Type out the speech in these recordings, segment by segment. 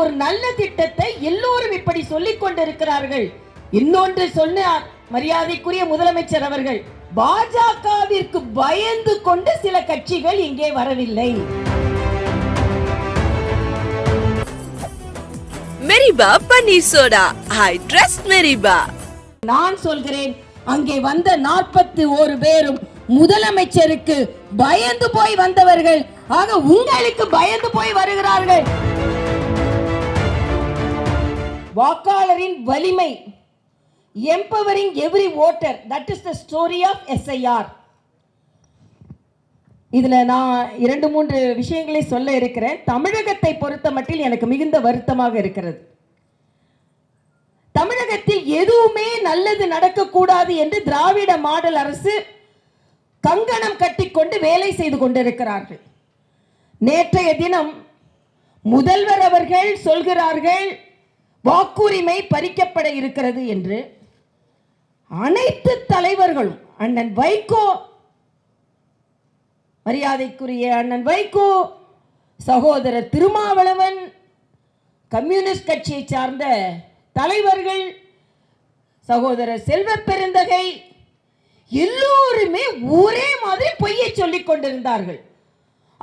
ஒரு நல்ல திட்டத்தை எல்லோரும் இப்படி சொல்லிக் கொண்டிருக்கிறார்கள். இன்னொன்று சொன்னார் மரியாதைக்குரிய முதலமைச்சர் அவர்கள் பாஜகவிற்கு பயந்து கொண்டு சில கட்சிகள் இங்கே வரவில்லை. மெரிபா பன்னீர் சோடா. ஐ ட்ரஸ்ட் மெரிபா. நான் சொல்கிறேன் அங்கே வந்த நாற்பத்தி ஒரு பேரும் முதலமைச்சருக்கு பயந்து போய் வந்தவர்கள். ஆக உங்களுக்கு பயந்து போய் வருகிறார்கள். வாக்காளரின் வலிமை. Empowering every voter that is the story of SIR இதில் நான் இரண்டு மூன்று விஷயங்களை சொல்ல இருக்கிறேன். தமிழகத்தை பொறுத்த மட்டில் எனக்கு மிகுந்த வருத்தமாக இருக்கிறது. தமிழகத்தில் எதுவுமே நல்லது நடக்கக்கூடாது என்று திராவிட மாடல் அரசு கங்கணம் கட்டிக்கொண்டு வேலை செய்து கொண்டிருக்கிறார்கள். நேற்றைய தினம் முதல்வர் அவர்கள் சொல்கிறார்கள் வாக்குரிமை பறிக்கப்பட இருக்கிறது என்று அனைத்து தலைவர்களும் அண்ணன் வைகோ மரியாதைக்குரிய அண்ணன் வைகோ சகோதரர் திருமாவளவன் கம்யூனிஸ்ட் கட்சியை சார்ந்த தலைவர்கள் சகோதரர் செல்வ பெருந்தகை எல்லோருமே ஒரே மாதிரி பொய்யை சொல்லிக் கொண்டிருந்தார்கள்.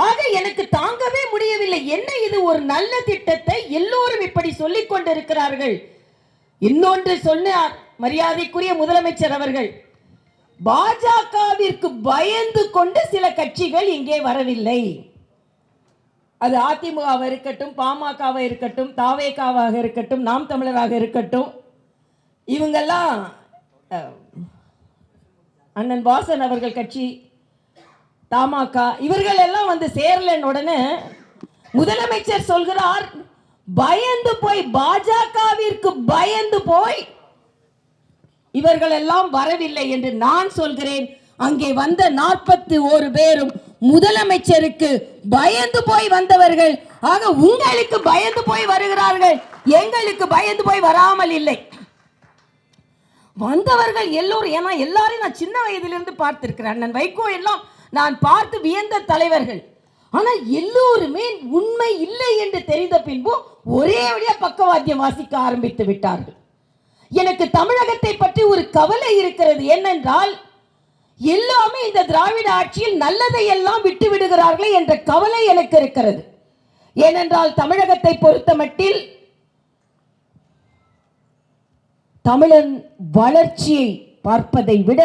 ஆக எனக்கு தாங்கவே முடியவில்லை. என்ன இது? ஒரு நல்ல திட்டத்தை எல்லோரும் இப்படி சொல்லிக் கொண்டிருக்கிறார்கள். இன்னொன்று சொன்னார் மரியாதைக்குரிய முதலமைச்சர் அவர்கள். பாஜகவிற்கு பயந்து கொண்டு சில கட்சிகள் இங்கே வரவில்லை. அது அதிமுகவாக இருக்கட்டும் பாமகவாக இருக்கட்டும் தாவேக்காவாக இருக்கட்டும் நாம் தமிழராக இருக்கட்டும். இவங்கெல்லாம் அண்ணன் வாசன் அவர்கள் கட்சி தமாக இவர்கள் எல்லாம் வந்து சேரலன் உடனே முதலமைச்சர் சொல்கிறார் பயந்து போய் பாஜகவிற்கு பயந்து போய் இவர்கள் எல்லாம் வரவில்லை என்று நான் சொல்கிறேன். அங்கே வந்த நாற்பத்தி ஒரு பேரும் முதலமைச்சருக்கு பயந்து போய் வந்தவர்கள். ஆக உங்களுக்கு பயந்து போய் வருகிறார்கள். எங்களுக்கு பயந்து போய் வராமல் இல்லை. வந்தவர்கள் எல்லோரும் ஏன்னா எல்லாரையும் நான் சின்ன வயதிலிருந்து பார்த்திருக்கிறேன். அண்ணன் வைகோ எல்லாம் நான் பார்த்து வியந்த தலைவர்கள். ஆனால் எல்லோருமே உண்மை இல்லை என்று தெரிந்த பின்பு ஒரே வழியாக பக்கவாத்தியம் வாசிக்க ஆரம்பித்து விட்டார்கள். எனக்கு தமிழகத்தை பற்றி ஒரு கவலை இருக்கிறது என்னென்றால் எல்லாமே இந்த திராவிட ஆட்சியில் நல்லதை எல்லாம் விட்டு விடுகிறார்களே என்ற கவலை எனக்கு இருக்கிறது. ஏனென்றால் தமிழகத்தை பொறுத்த மட்டில் தமிழன் வளர்ச்சியை பார்ப்பதை விட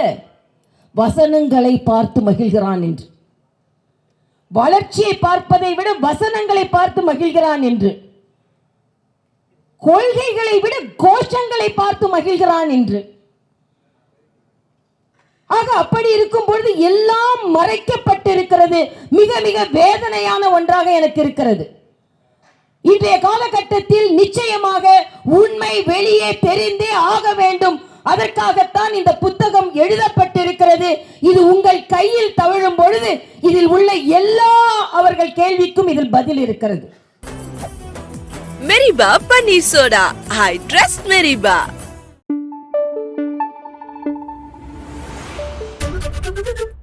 வசனங்களை பார்த்து மகிழ்கிறான் என்று. வளர்ச்சியை பார்ப்பதை விட வசனங்களை பார்த்து மகிழ்கிறான் என்று. கொள்கைகளை விட கோஷங்களை பார்த்து மகிழ்கிறான் என்று. ஆக அப்படி இருக்கும் பொழுது எல்லாம் மறைக்கப்பட்டிருக்கிறது. மிக மிக வேதனையான ஒன்றாக எனக்கு இருக்கிறது. இன்றைய காலகட்டத்தில் நிச்சயமாக உண்மை வெளியே தெரிந்தே ஆக வேண்டும். அதற்காகத்தான் இந்த புத்தகம் எழுதப்பட்டிருக்கிறது. இது உங்கள் கையில் தவழும் பொழுது இதில் உள்ள எல்லா அவர்கள் கேள்விக்கும் இதில் பதில் இருக்கிறது. மெரிபா பன்னீர் சோடா ஐ ட்ரஸ்ட் மெரிபா Thank you.